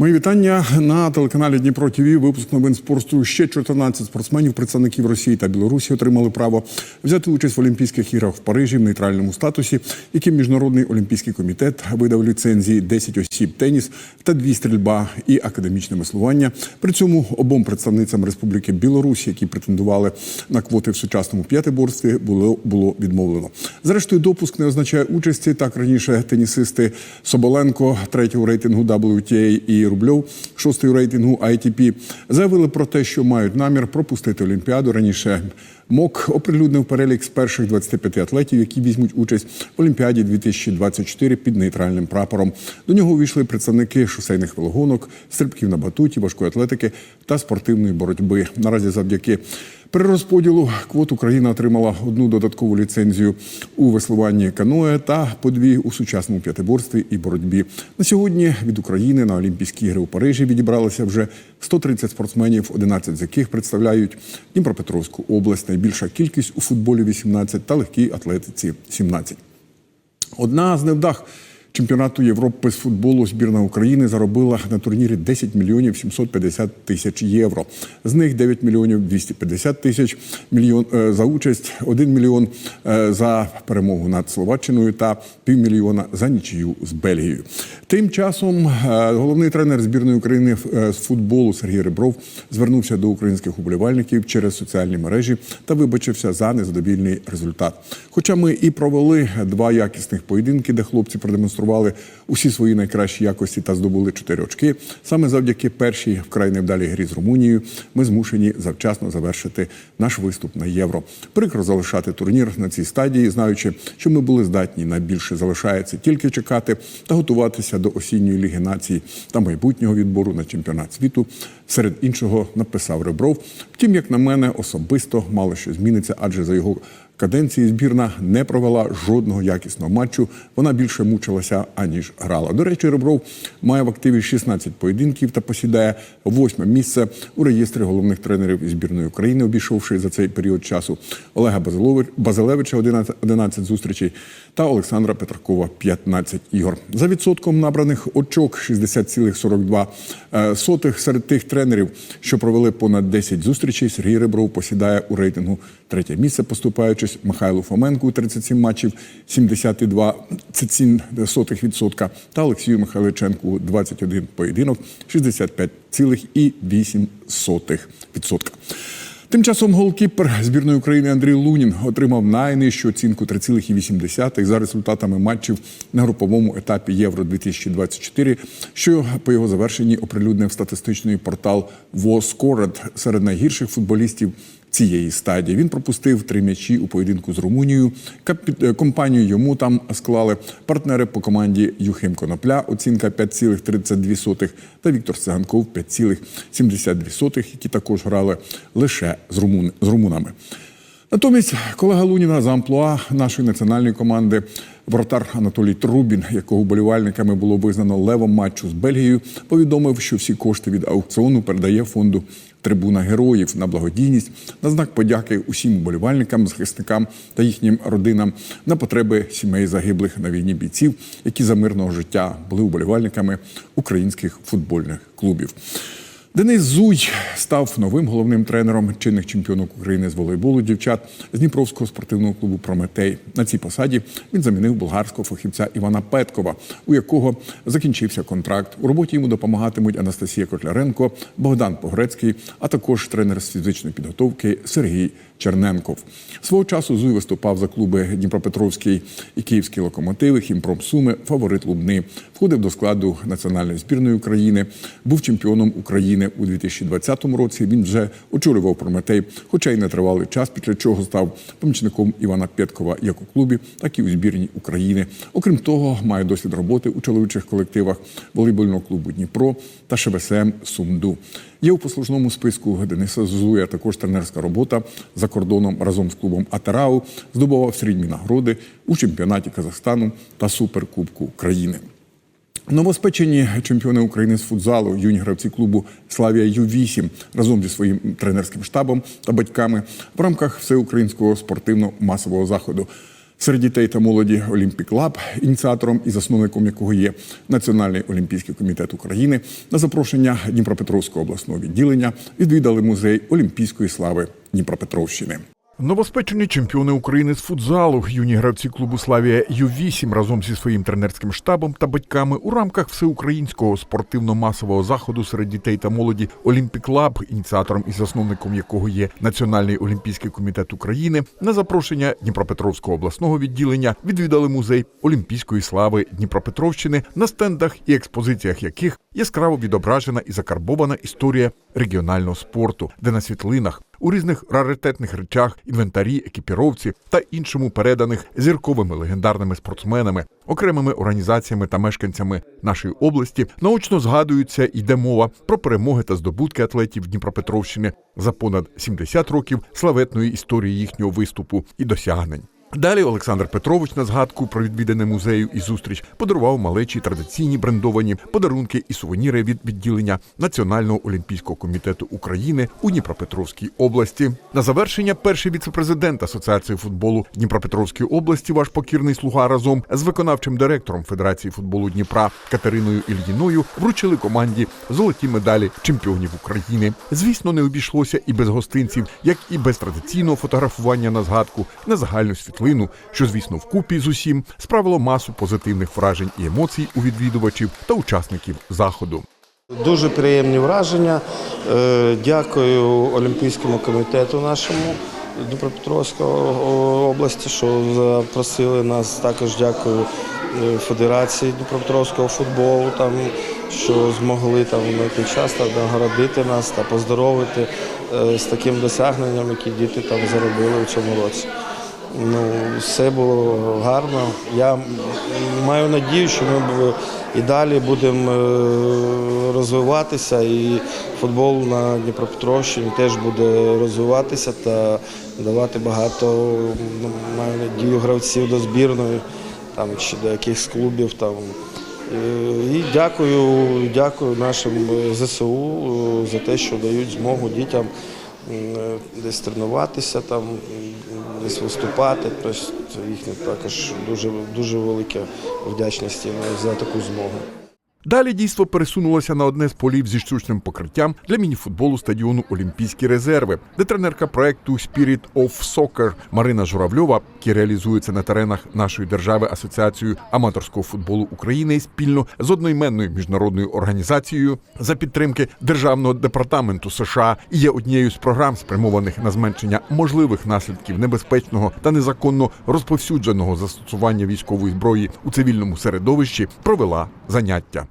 Мої вітання на телеканалі Дніпро ТВ. Випуск новин спорту. Ще 14 спортсменів, представників Росії та Білорусі, отримали право взяти участь в Олімпійських іграх в Парижі в нейтральному статусі, яким міжнародний олімпійський комітет видав ліцензії 10 осіб теніс та дві стрільба і академічне веслування. При цьому обом представницям Республіки Білорусь, які претендували на квоти в сучасному п'ятиборстві, було було відмовлено. Зрештою, допуск не означає участі. Так раніше тенісисти Соболенко третього рейтингу WTA і Рубльов шостий рейтингу ITP заявили про те, що мають намір пропустити Олімпіаду. Раніше МОК оприлюднив перелік з перших 25 атлетів, які візьмуть участь в Олімпіаді 2024 під нейтральним прапором. До нього увійшли представники шосейних велогонок, стрибків на батуті, важкої атлетики та спортивної боротьби. Наразі завдяки перерозподілу квот Україна отримала одну додаткову ліцензію у веслуванні каное та по дві у сучасному п'ятиборстві і боротьбі. На сьогодні від України на Олімпійські ігри у Парижі відібралося вже 130 спортсменів, 11 з яких представляють Дніпропетровську область. Найбільша кількість у футболі 18 та легкій атлетиці 17. Одна з невдах чемпіонату Європи з футболу збірна України заробила на турнірі 10 мільйонів 750 тисяч євро. З них 9 мільйонів 250 тисяч мільйон е, за участь, 1 мільйон е, за перемогу над Словаччиною та півмільйона за нічию з Бельгією. Тим часом е, головний тренер збірної України з футболу Сергій Ребров звернувся до українських уболівальників через соціальні мережі та вибачився за незадовільний результат. Хоча ми і провели два якісних поєдинки, де хлопці продемонстрували усі свої найкращі якості та здобули чотири очки. Саме завдяки першій вкрай невдалій грі з Румунією ми змушені завчасно завершити наш виступ на євро. Прикро залишати турнір на цій стадії, знаючи, що ми були здатні на більше залишається тільки чекати та готуватися до осінньої ліги націй та майбутнього відбору на чемпіонат світу. Серед іншого написав Ребров. Втім, як на мене, особисто мало що зміниться, адже за його каденції збірна не провела жодного якісного матчу. Вона більше мучилася аніж грала. До речі, Ребров має в активі 16 поєдинків та посідає восьме місце у реєстрі головних тренерів збірної України, обійшовши за цей період часу Олега Базилевича 11, 11 зустрічей та Олександра Петракова 15 ігор. За відсотком набраних очок 60,42 е, серед тих тренерів, що провели понад 10 зустрічей. Сергій Ребров посідає у рейтингу третє місце, поступаючись Михайлу Фоменку у 37 матчів, 72,7% та Олексію Михайличенку 21 поєдинок, 65,8%. Тим часом голкіпер збірної України Андрій Лунін отримав найнижчу оцінку 3,8 за результатами матчів на груповому етапі Євро 2024, що по його завершенні оприлюднив статистичний портал WoScored серед найгірших футболістів цієї стадії. Він пропустив три м'ячі у поєдинку з Румунією. Е, Компанію йому там склали партнери по команді Юхим Конопля, оцінка 5,32 та Віктор Циганков 5,72, які також грали лише з, румун, з румунами. Натомість колега Луніна за амплуа нашої національної команди вратар Анатолій Трубін, якого вболівальниками було визнано левом матчу з Бельгією, повідомив, що всі кошти від аукціону передає фонду Трибуна героїв на благодійність на знак подяки усім болівальникам, захисникам та їхнім родинам на потреби сімей загиблих на війні бійців, які за мирного життя були вболівальниками українських футбольних клубів. Денис Зуй став новим головним тренером чинних чемпіонок України з волейболу дівчат з Дніпровського спортивного клубу Прометей. На цій посаді він замінив болгарського фахівця Івана Петкова, у якого закінчився контракт. У роботі йому допомагатимуть Анастасія Котляренко, Богдан Погрецький, а також тренер з фізичної підготовки Сергій Черненков. Свого часу Зуй виступав за клуби Дніпропетровський і Київський локомотиви, Хімпром Суми, фаворит Лубни. Входив до складу національної збірної України, був чемпіоном України у 2020 році. Він вже очолював Прометей, хоча й не тривалий час, після чого став помічником Івана Пєткова як у клубі, так і у збірній України. Окрім того, має досвід роботи у чоловічих колективах волейбольного клубу Дніпро та ШВСМ Сумду. Є у послужному списку Дениса Зузуя також тренерська робота за кордоном разом з клубом Атарау, здобував срібні нагороди у чемпіонаті Казахстану та Суперкубку країни. Новоспечені чемпіони України з футзалу, юні гравці клубу Славія Ю-8 разом зі своїм тренерським штабом та батьками в рамках всеукраїнського спортивно-масового заходу. Серед дітей та молоді Олімпік Лаб, ініціатором і засновником якого є Національний олімпійський комітет України, на запрошення Дніпропетровського обласного відділення відвідали музей Олімпійської слави Дніпропетровщини. Новоспечені чемпіони України з футзалу, юні гравці клубу Славія Ю-8 разом зі своїм тренерським штабом та батьками у рамках всеукраїнського спортивно-масового заходу серед дітей та молоді Олімпік Лаб, ініціатором і засновником якого є Національний олімпійський комітет України, на запрошення Дніпропетровського обласного відділення відвідали музей Олімпійської слави Дніпропетровщини, на стендах і експозиціях яких яскраво відображена і закарбована історія регіонального спорту, де на світлинах у різних раритетних речах, інвентарі, екіпіровці та іншому переданих зірковими легендарними спортсменами, окремими організаціями та мешканцями нашої області наочно згадуються йде мова про перемоги та здобутки атлетів Дніпропетровщини за понад 70 років славетної історії їхнього виступу і досягнень. Далі Олександр Петрович на згадку про відвідане музею і зустріч подарував малечі традиційні брендовані подарунки і сувеніри від відділення Національного олімпійського комітету України у Дніпропетровській області. На завершення перший віцепрезидент Асоціації футболу Дніпропетровської області, ваш покірний слуга разом з виконавчим директором Федерації футболу Дніпра Катериною Ільїною вручили команді золоті медалі чемпіонів України. Звісно, не обійшлося і без гостинців, як і без традиційного фотографування на згадку на загальну світлину, що, звісно, вкупі з усім справило масу позитивних вражень і емоцій у відвідувачів та учасників заходу. Дуже приємні враження. Е, Дякую Олімпійському комітету нашому Дніпропетровської області, що запросили нас. Також дякую е, Федерації Дніпропетровського футболу, там, що змогли там знайти час та нагородити нас та поздоровити е, з таким досягненням, які діти там заробили у цьому році. Ну, все було гарно. Я маю надію, що ми і далі будемо е, розвиватися, і футбол на Дніпропетровщині теж буде розвиватися та давати багато, ну, маю надію, гравців до збірної там, чи до якихось клубів. Там. Е, І дякую, дякую нашим е, ЗСУ за те, що дають змогу дітям десь тренуватися, там, десь виступати. Просто їхня також дуже, дуже велика вдячність за таку змогу. Далі дійство пересунулося на одне з полів зі штучним покриттям для мініфутболу стадіону Олімпійські резерви, де тренерка проекту Spirit of Soccer Марина Журавльова, який реалізується на теренах нашої держави Асоціацією аматорського футболу України спільно з одноіменною міжнародною організацією за підтримки Державного департаменту США і є однією з програм, спрямованих на зменшення можливих наслідків небезпечного та незаконно розповсюдженого застосування військової зброї у цивільному середовищі, провела заняття.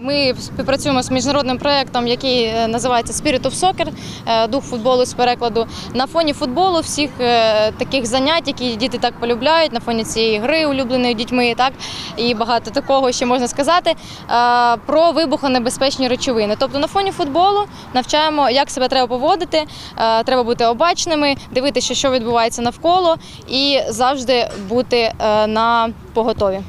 Ми співпрацюємо з міжнародним проєктом, який е, називається Spirit of Soccer, е, дух футболу з перекладу. На фоні футболу всіх е, таких занять, які діти так полюбляють, на фоні цієї гри, улюбленої дітьми, так і багато такого ще можна сказати. Про вибухонебезпечні речовини. Тобто на фоні футболу навчаємо, як себе треба поводити, треба бути обачними, дивитися, що відбувається навколо, і завжди бути на поготові.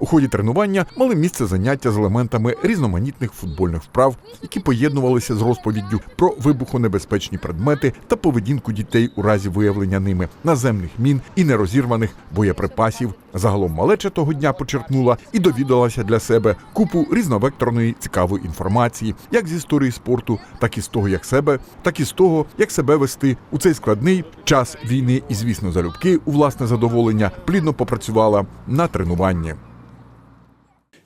У ході тренування мали місце заняття з елементами різноманітних футбольних вправ, які поєднувалися з розповіддю про вибухонебезпечні предмети та поведінку дітей у разі виявлення ними наземних мін і нерозірваних боєприпасів. Загалом малеча того дня почерпнула і довідалася для себе купу різновекторної цікавої інформації, як з історії спорту, так і з того, як себе, так і з того, як себе вести у цей складний час війни, і звісно, залюбки у власне задоволення плідно попрацювала на тренуванні.